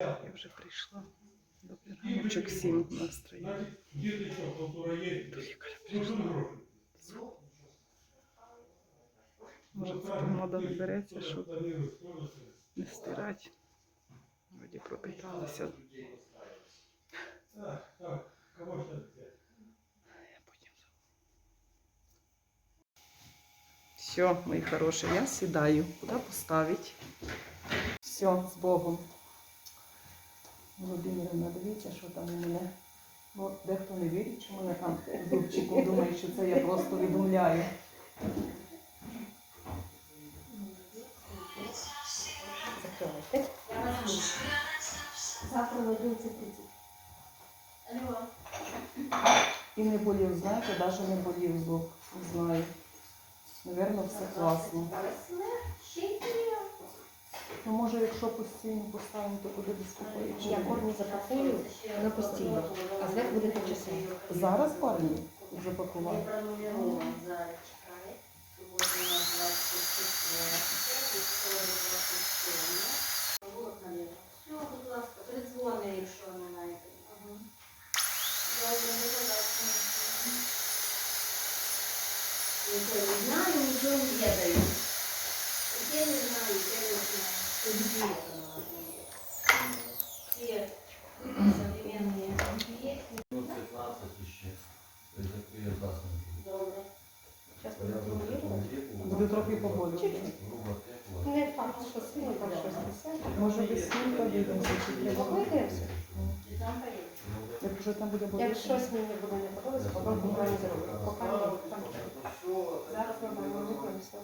Я вже прийшла. Добрий раночок всім настрою. Може, ця помада не береться, щоб не стирати. Вроді пропиталася. Я потім Все, мої хороші, я сідаю. Куди поставити? Все, з Богом. Володимирівна, дивіться, що там у мене. Ну, дехто не вірить, що мене там зубчиком думає, що це я просто. Закривайте. Завтра на 11.30. І не болів, знаєте, навіть не болів зуб. Знаю. Навірно, все класно. Ну, може, якщо постійно поставимо, то буде безпокоїть. Я корні запакую на постійно, а зверху буде тимчасово. Зараз. Добре, не подальше. Нічого не знаю, нічого не ведаю. Я не знаю, я не знаю. Буде трохи тепло. Не факт, що сильно, так щось. Може, без сніг подивимося, поїдеш? Якщо там буде боліти. Як щось мені буде не подобатися, потім буквально зробимо. Поки не там. Зараз ми маємо виконати.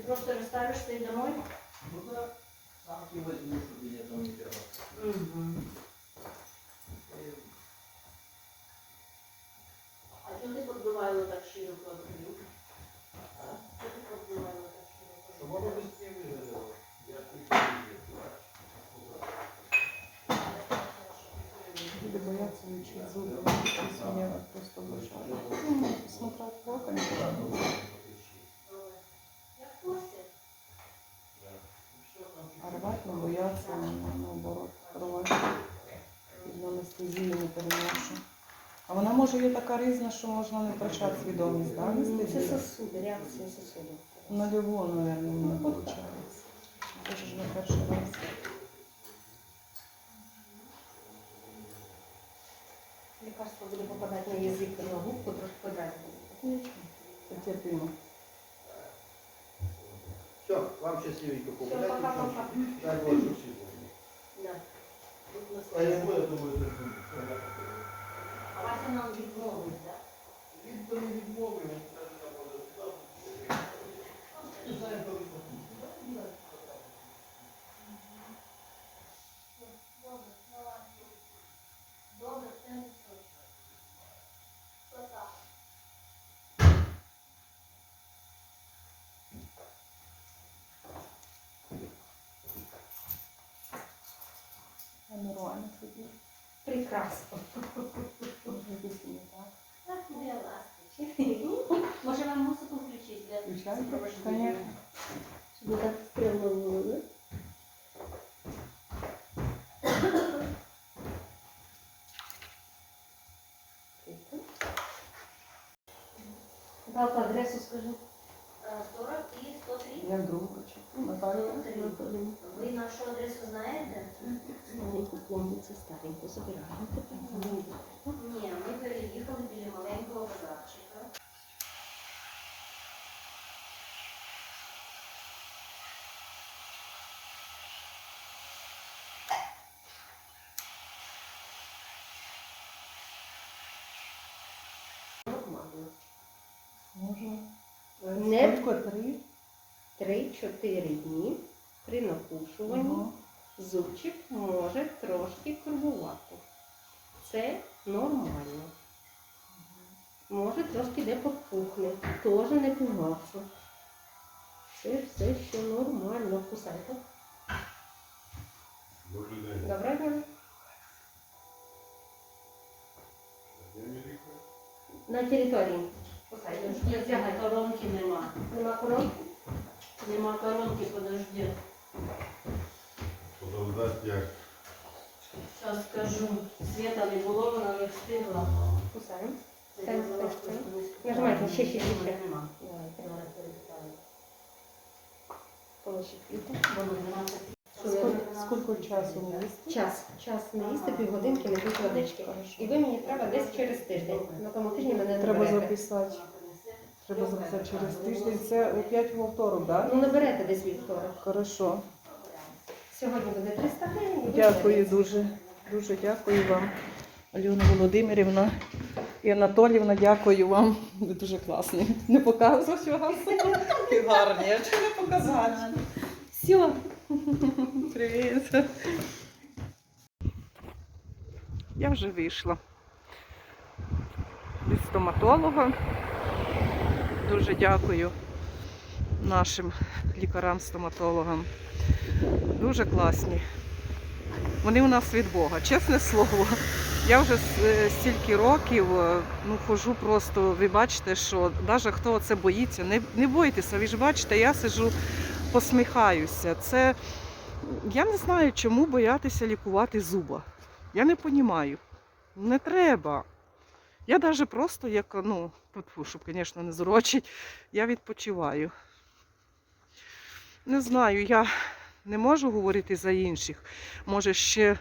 Ты просто расставишь ты домой? Ну да, сам ты возьмешь, чтобы я там не первый. Угу. А что ты подбывала так широко? А? Что ты подбывала так широко? Чтобы оно быстрее выглядело. Я Люди боятся лечить зубы, просто вышел. Смотрят в окна. Може є така різна, що можна не втрачати свідомість, да? Це сосуди, реакція сосудів. На любого, мабуть, у мене виходить. Це ж не перший раз. Лікарство буде попадати на язик, на губку, трошки подразнити. Нічого, потерпимо. Все, вам счастливенько Все, погуляйте. пока-пока. Дай Боже, счастливо. Да. Тут на А я столі. буду, думаю, это А Вася нам відмовить, так? Відбор не відмовив, він каже, я буду сюди. Не знаю, коли потім. Добре, давай. Добре, це не точно. Отак. Я нормально собі. Прекрасно. Може, якось не так. Так, буде ласточки. Може вам музику включити? Включайте, конечно. Щоб не так стрімно було, да? Галка, адресу скажи. 40 і 103. Я другу хочу. Наталія. Ви нашу адресу знаєте? Маленьку пломбицю стареньку забираємо. Ні, ми переїхали біля Можна. Не Скільки? Три? 3-4 дні при накушуванні Ага. зубчик може трошки кругувати. Це нормально. Може трошки де попухне, теж не пугатися. Це все ще нормально. Кусайте. Добрий день. Добре, дня. На території. Не тягай, коронки нема. Нема коронки? Нема коронки, подожди. сказати, як. Зараз скажу. Світа не було, вона не встигла. Кусаємо. Нажимайте, ще, ще, ще. Нема. Полишіть квіти. Скільки, скільки часу не їсти? Час. Час не їсти, півгодинки не пити водички. І ви мені треба десь через тиждень. На тому тижні мене не Треба берете. записати. Треба записати через тиждень. Це опять вівторок, так? Ну, наберете десь вівторок. Хорошо. Сьогодні буде 300 гривень. і ви Дякую берете. дуже. Дуже дякую вам. Альона Володимирівна і Анатолівна, дякую вам. Ви дуже класні. Не показувати вас. І гарні. А чи не показати? Все. Привіт. Я вже вийшла від стоматолога. Дуже дякую нашим лікарам-стоматологам. Дуже класні. Вони у нас від Бога, чесне слово. Я вже е, стільки років е, ну, хожу просто, ви бачите, що навіть хто це боїться, не, не бойтеся, ви ж бачите, я сижу, посміхаюся. Це я не знаю, чому боятися лікувати зуба. Я не розумію. Не треба. Я навіть просто як, ну, щоб, звісно, не зурочить, я відпочиваю. Не знаю, я не можу говорити за інших. Може, ще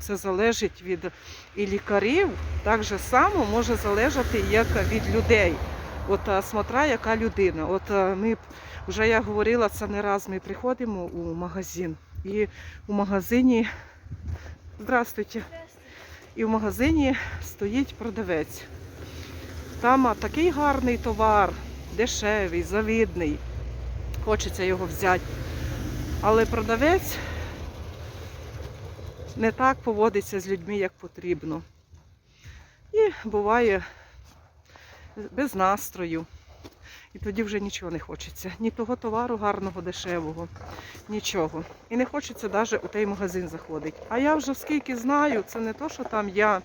це залежить від і лікарів, так же само може залежати як від людей. От а, смотря яка людина. От ми вже я говорила це не раз. Ми приходимо у магазин, і у магазині здравствуйте. І в магазині стоїть продавець. Там такий гарний товар, дешевий, завідний. Хочеться його взяти. Але продавець не так поводиться з людьми, як потрібно. І буває без настрою. І тоді вже нічого не хочеться. Ні того товару гарного, дешевого, нічого. І не хочеться навіть у той магазин заходити. А я вже скільки знаю, це не то, що там я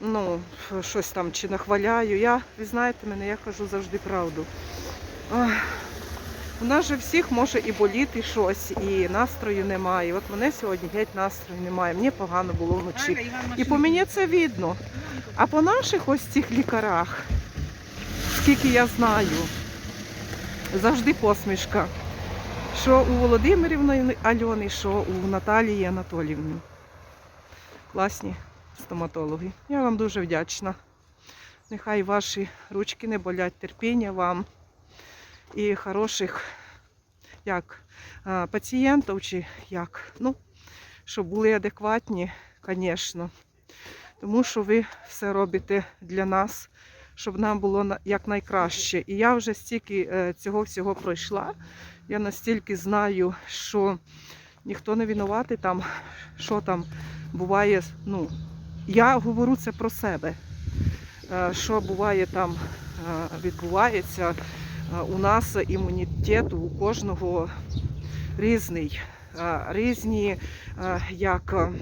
ну, щось там чи нахваляю. Я, ви знаєте мене, я кажу завжди правду. Ах, у нас же всіх може і боліти щось, і настрою немає. От мене сьогодні геть настрою немає. Мені погано було вночі. І по мені це видно. А по наших ось цих лікарах, скільки я знаю, завжди посмішка. Що у Володимирівни Альони, що у Наталії Анатоліївни. Класні стоматологи. Я вам дуже вдячна. Нехай ваші ручки не болять, терпіння вам і хороших як пацієнтів чи як. Ну, щоб були адекватні, звісно. Тому що ви все робите для нас, щоб нам було на- якнайкраще. І я вже стільки е, цього всього пройшла. Я настільки знаю, що ніхто не винуватий там, що там буває. Ну, я говорю це про себе. Е, Що буває там, е, відбувається. У нас імунітет у кожного різний. Е, Різні, е, як е,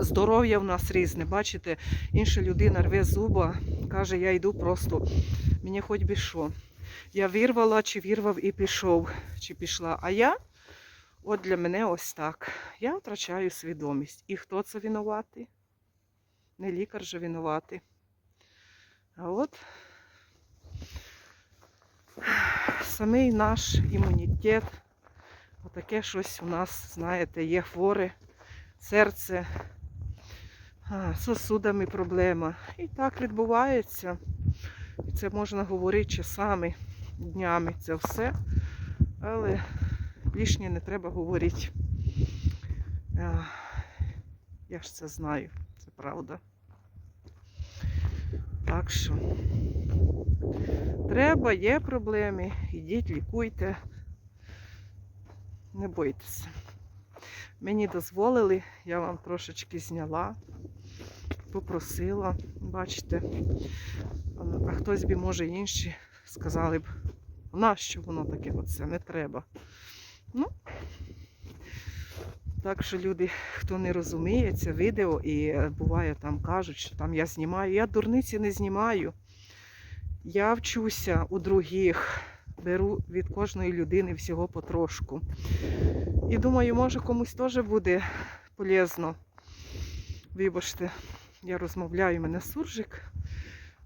здоров'я в нас різне. Бачите, інша людина рве зуба, каже, я йду просто, мені хоч би що. Я вірвала, чи вірвав і пішов, чи пішла. А я, от для мене ось так. Я втрачаю свідомість. І хто це винуватий? Не лікар же винуватий. А от самий наш імунітет. Отаке щось у нас, знаєте, є хворе серце, сосудами проблема. І так відбувається. І це можна говорити часами, днями, це все. Але лишнє не треба говорити. Я ж це знаю, це правда. Так що треба, є проблеми, ідіть, лікуйте, не бойтеся. Мені дозволили, я вам трошечки зняла, попросила, бачите. А хтось би, може, інші сказали б, нащо воно таке оце, не треба. Ну, так що люди, хто не розуміє це відео і е, буває там кажуть, що там я знімаю. Я дурниці не знімаю. Я вчуся у других, беру від кожної людини всього потрошку. І думаю, може комусь теж буде полезно. Вибачте, я розмовляю, мене суржик,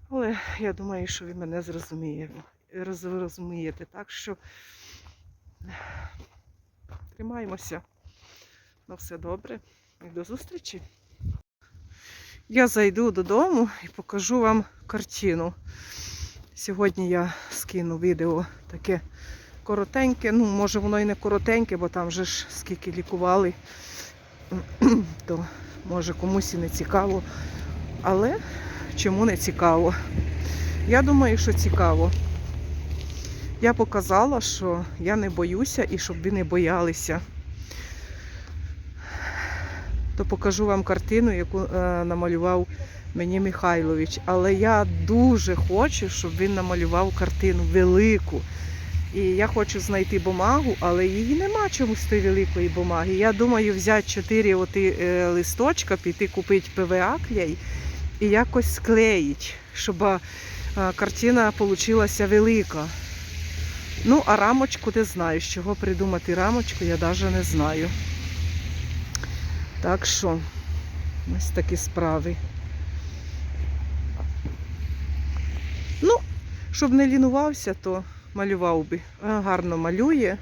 але я думаю, що ви мене зрозуміє, роз- розумієте. Так що тримаємося. На все добре і до зустрічі. Я зайду додому і покажу вам картину. Сьогодні я скину відео таке коротеньке. Ну, може воно і не коротеньке, бо там же ж скільки лікували, то може комусь і не цікаво. Але чому не цікаво? Я думаю, що цікаво. Я показала, що я не боюся і щоб ви не боялися. То покажу вам картину, яку е, намалював мені Михайлович. Але я дуже хочу, щоб він намалював картину велику. І я хочу знайти бумагу, але її нема чомусь тої великої бумаги. Я думаю, взяти чотири оти, е, листочка, піти купити ПВА клей і якось склеїти, щоб е, картина вийшла велика. Ну, а рамочку не знаю. З чого придумати рамочку, я навіть не знаю. Так що, ось такі справи. Ну, щоб не лінувався, то малював би. Гарно малює,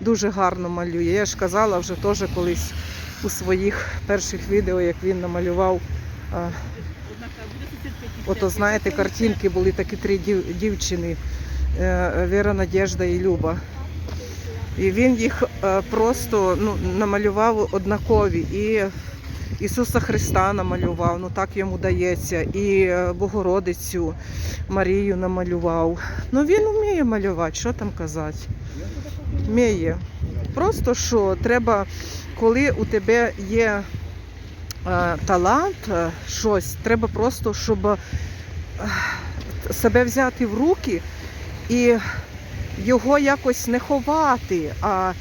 дуже гарно малює. Я ж казала вже теж колись у своїх перших відео, як він намалював. Ото знаєте, картинки були такі три дівчини. е, Віра, Надежда і Люба. І він їх е, просто ну, намалював однакові. І Ісуса Христа намалював, ну так йому дається. І е, Богородицю Марію намалював. Ну він вміє малювати, що там казати. Вміє. Просто що треба, коли у тебе є е, талант, е, щось, треба просто, щоб е, себе взяти в руки і його якось не ховати, а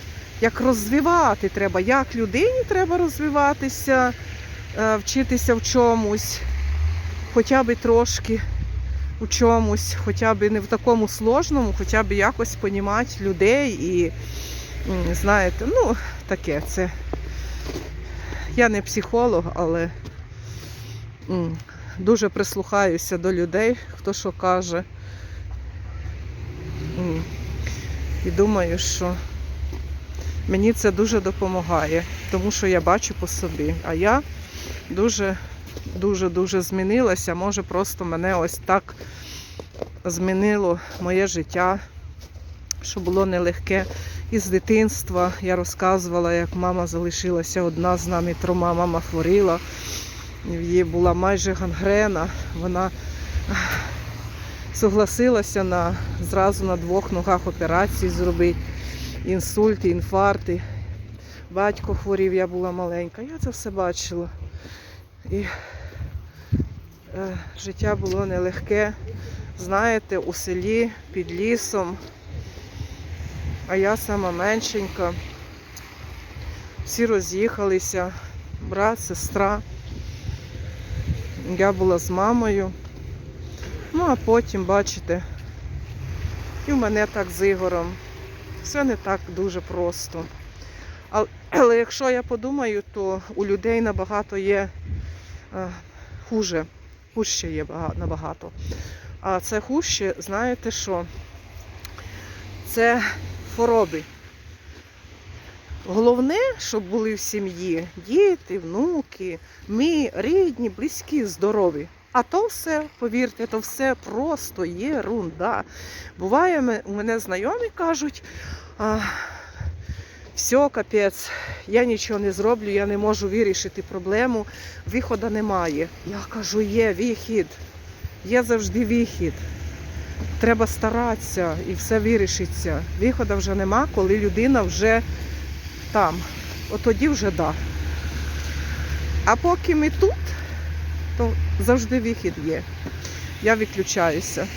як розвивати треба. Як людині треба розвиватися, е, вчитися в чомусь, хоча б трошки у чомусь, хоча б не в такому сложному, хоча б якось понімати людей і, знаєте, ну, таке це. Я не психолог, але дуже прислухаюся до людей, хто що каже. І думаю, що мені це дуже допомагає, тому що я бачу по собі. А я дуже, дуже, дуже змінилася. Може, просто мене ось так змінило моє життя, що було нелегке. І з дитинства я розказувала, як мама залишилася одна з нами трьома. Мама хворіла, в її була майже гангрена. Вона согласилася на, зразу на двох ногах операції зробити. Інсульти, інфаркти. Батько хворів, я була маленька. Я це все бачила. І е, життя було нелегке. Знаєте, у селі під лісом. А я сама меншенька. Всі роз'їхалися, брат, сестра. Я була з мамою. Ну, а потім, бачите, і в мене так з Ігорем. Все не так дуже просто. Але, але якщо я подумаю, то у людей набагато є е, хуже. Хуже є набагато. А це хуже, знаєте що? Це хвороби. Головне, щоб були в сім'ї діти, внуки, ми, рідні, близькі, здорові. А то все, повірте, то все просто єрунда. Буває, у мене знайомі кажуть, а, все, капець, я нічого не зроблю, я не можу вирішити проблему, виходу немає. Я кажу, є вихід, є завжди вихід. Треба старатися і все вирішиться. Виходу вже нема, коли людина вже там. От тоді вже да. А поки ми тут, то завжди вихід є. Я виключаюся.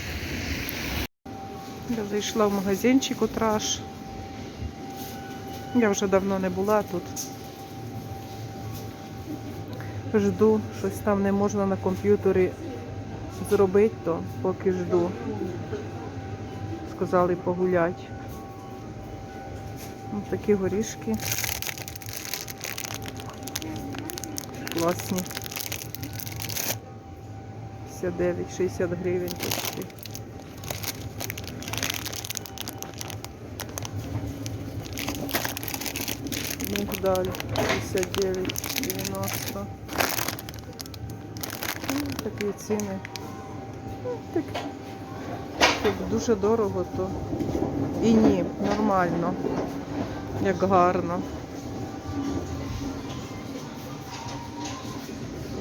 Я зайшла в магазинчик утраш. Я вже давно не була тут. Жду, щось там не можна на комп'ютері зробити, то поки жду. Сказали погулять. Ось такі горішки. Класні. 59, 60 гривень почти. Мигдаль 59, 90. Ну, Такі ціни. Ну, Так, як дуже дорого, то і ні, нормально, як гарно.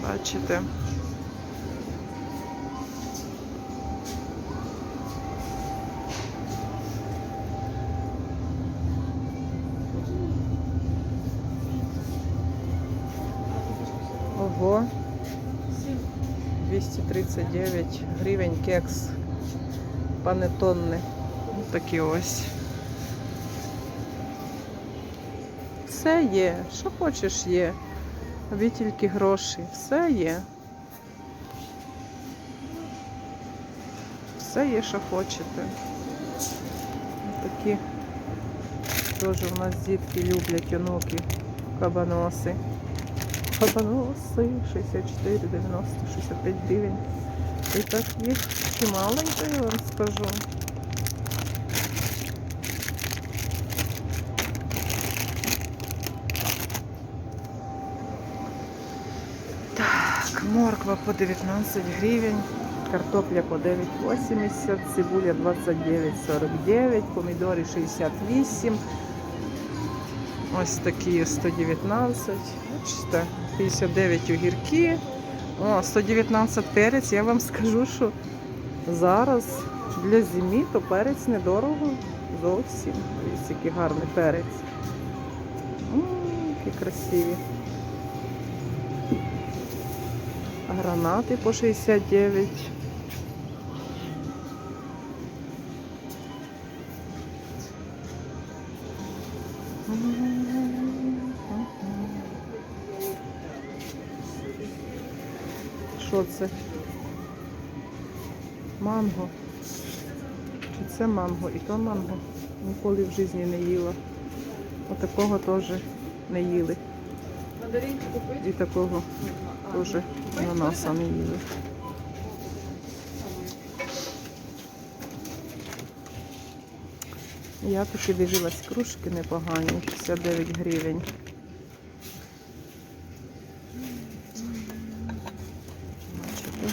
Бачите? 239 гривень кекс. Панетонни. Ось Такі ось. Все є. Що хочеш є. Аби тільки гроші. Все є. Все є, що хочете. Такі теж у нас дітки люблять онуки. Кабаноси. Кабаноси 64, 90, 65 гривень. І так їх чималенько, я вам скажу. Так, морква по 19 гривень, картопля по 9,80, цибуля 29,49, помідори 68. Ось такі 119. Бачите, 59 огірки. О, 119 перець. Я вам скажу, що зараз для зимі то перець недорого зовсім. Ось який гарний перець. М, які красиві. Гранати по 69. Що це? Манго. Чи це манго? І то манго. Ніколи в житті не їла. Отакого теж не їли. І такого теж ананаса не їли. Я таки дивилась кружки непогані, 59 гривень. Ось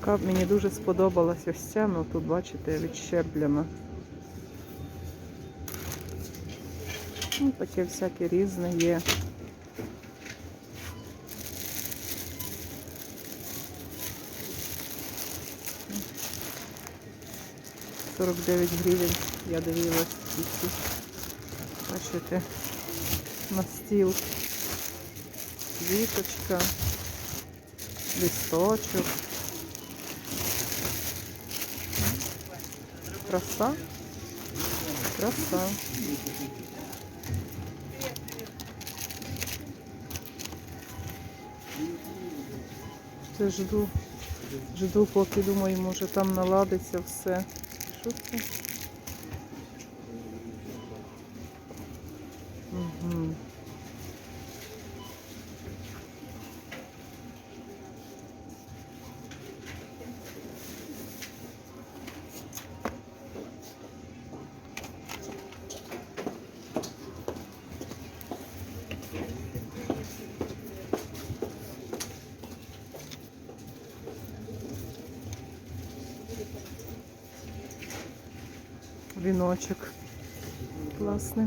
Така мені дуже сподобалась ось ця, ну тут, бачите, відщеплена. Ну, таке всяке різне є. Сорок дев'ять гривень я дивилась тільки. Бачите, на стіл. Квіточка, листочок. Краса. Краса. Це жду. Жду, поки думаю, може там наладиться все. Що це? Угу. Віночок. Класний.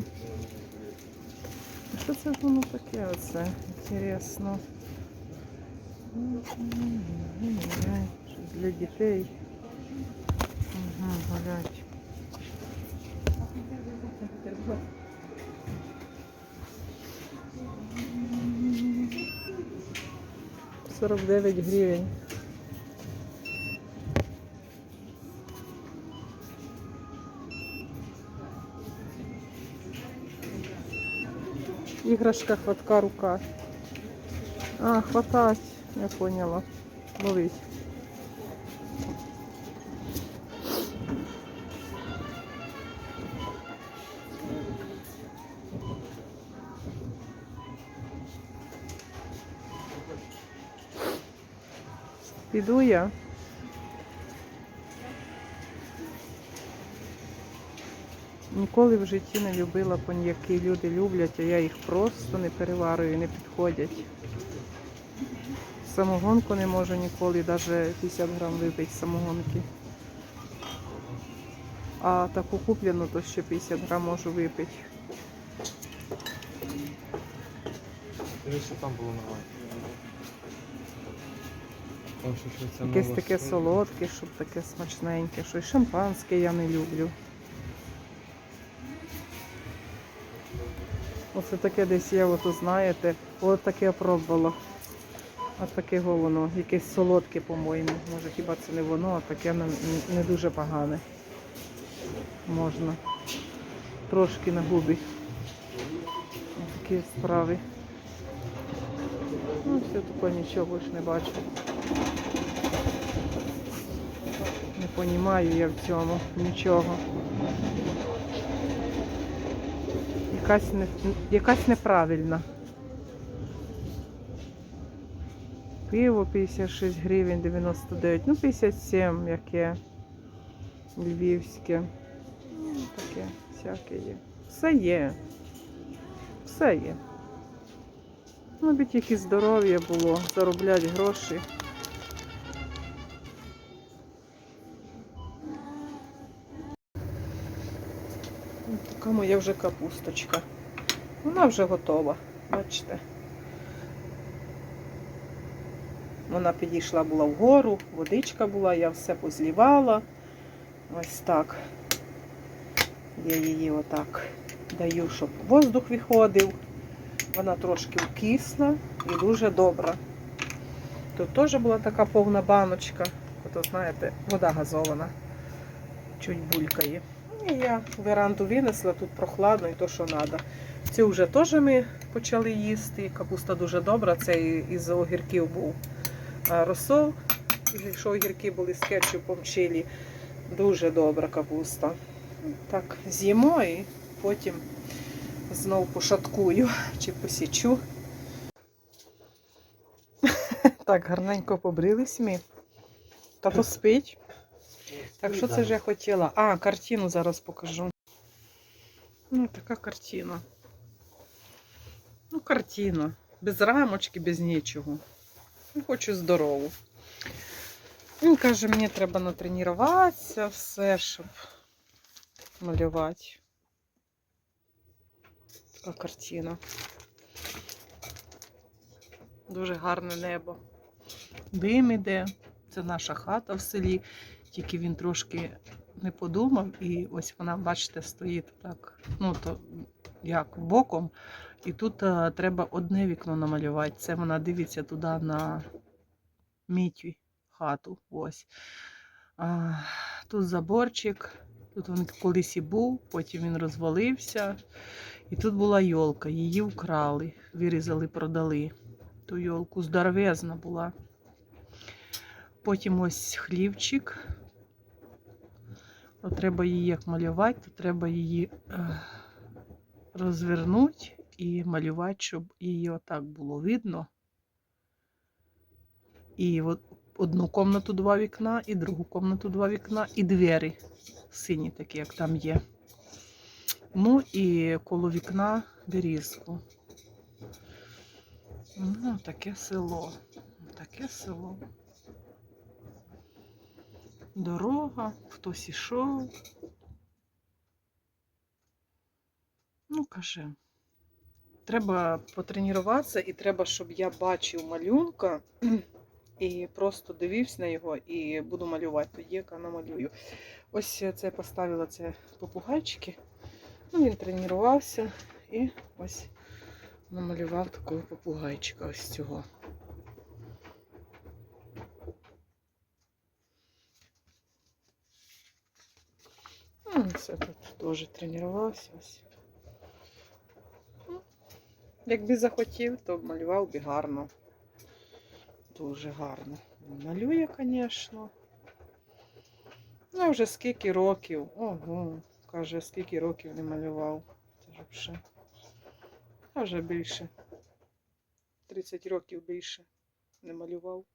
Що це воно таке оце? Інтересно. Щось Для дітей. Угу, гулять. Сорок дев'ять гривень. іграшка хватка рука. А, хватать, я поняла. Ловить. Піду я. Ніколи в житті не любила коньяки. Люди люблять, а я їх просто не переварую, не підходять. Самогонку не можу ніколи, навіть 50 грам випити самогонки. А таку куплену, то ще 50 грам можу випити. Що там було нормально. Якесь таке солодке, щоб таке смачненьке. Що й шампанське я не люблю. Оце таке десь є, ото знаєте, от таке пробувала. А таке воно, якесь солодке, по-моєму. Може хіба це не воно, а таке не, дуже погане. Можна. Трошки на губи. Такі справи. Ну, все таке нічого ж не бачу. Не понімаю я в цьому нічого. Якась, не, якась неправильна. Пиво 56 гривень 99, ну 57 яке. Львівське. Ну, таке всяке є. Все є. Все є. Ну, тільки здоров'я було, заробляти гроші. Така моя вже капусточка. Вона вже готова, бачите. Вона підійшла була вгору, водичка була, я все позлівала. Ось так. Я її отак даю, щоб воздух виходив. Вона трошки вкисла і дуже добра. Тут теж була така повна баночка. Ото, знаєте, вода газована. Чуть булькає. І я веранду винесла, тут прохладно і то, що треба. Цю вже теж ми почали їсти. Капуста дуже добра, це із огірків був розсол. Якщо огірки були з кетчупом чилі, дуже добра капуста. Так, з'їмо і потім знов пошаткую чи посічу. Так, гарненько побрились ми. Тато спить. Так, що це ж я хотіла? А, картину зараз покажу. Ну, така картина. Ну, картина. Без рамочки, без нічого. Ну, хочу здорову. Він каже, мені треба натренуватися, все, щоб малювати. Така картина. Дуже гарне небо. Дим іде. Це наша хата в селі. Тільки він трошки не подумав, і ось вона, бачите, стоїть так, ну то як боком. І тут е, треба одне вікно намалювати. Це вона дивиться туди на мітю хату. Ось. А, тут заборчик. Тут він колись і був, потім він розвалився. І тут була йолка, її вкрали, вирізали, продали. Ту йолку здоровезна була. Потім ось хлівчик. От треба її як малювати, то треба її е, розвернути і малювати, щоб її отак було видно. І от одну комнату два вікна, і другу комнату два вікна, і двері сині такі, як там є. Ну і коло вікна берізку. Ну, таке село. Таке село. Дорога, хтось ішов. Ну, каже. Треба потренуватися і треба, щоб я бачив малюнка і просто дивився на його і буду малювати. Тоді як я намалюю. Ось це поставила це попугайчики. Ну, він тренувався і ось намалював такого попугайчика ось цього. Ну, Це тут теж тренувався. Ну, Якби захотів, то малював би гарно. Дуже гарно. Малює, звісно. Ну, вже скільки років. Ого, каже, скільки років не малював. Це ж вже. А вже більше. 30 років більше не малював.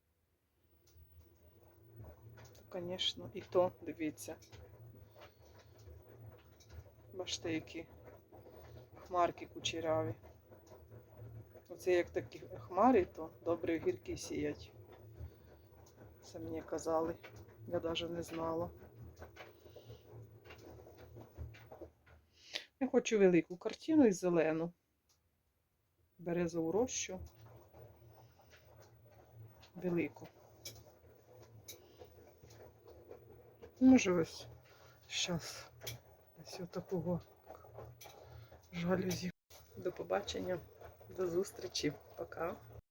звісно, і то дивіться. Бачите, які хмарки кучеряві. Оце як такі хмари, то добре огірки сіять. Це мені казали. Я навіть не знала. Я хочу велику картину і зелену. Березову рощу. Велику. Може ось зараз ось такого жалюзі. До побачення, до зустрічі. Пока.